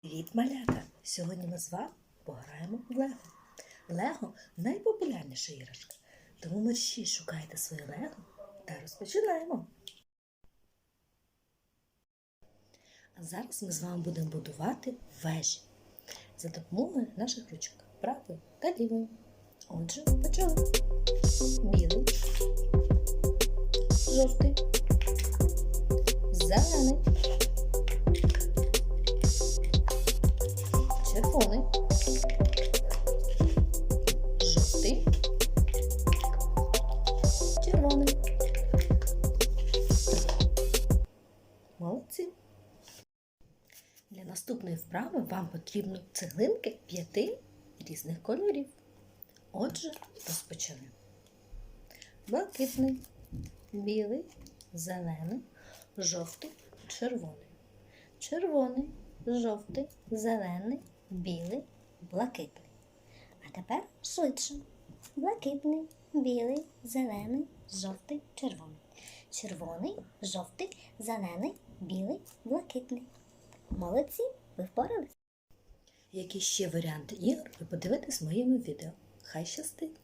Привіт, малята! Сьогодні ми з вами пограємо в Лего. Лего найпопулярніша іграшка. Тому мерщі шукайте своє Лего та розпочинаємо. А зараз ми з вами будемо будувати вежі за допомогою наших ручок правої та лівої. Отже, почали. Білий, жовтий, зелений. Червоний, жовтий, червоний. Молодці. Для наступної вправи вам потрібно цеглинки п'яти різних кольорів. Отже, розпочнемо. Блакитний, білий, зелений, жовтий, червоний. Червоний, жовтий, зелений, білий, блакитний. А тепер швидше. Блакитний, білий, зелений, жовтий, червоний. Червоний, жовтий, зелений, білий, блакитний. Молодці, ви впорались. Які ще варіанти ігор ви подивитесь в моєму відео. Хай щастить!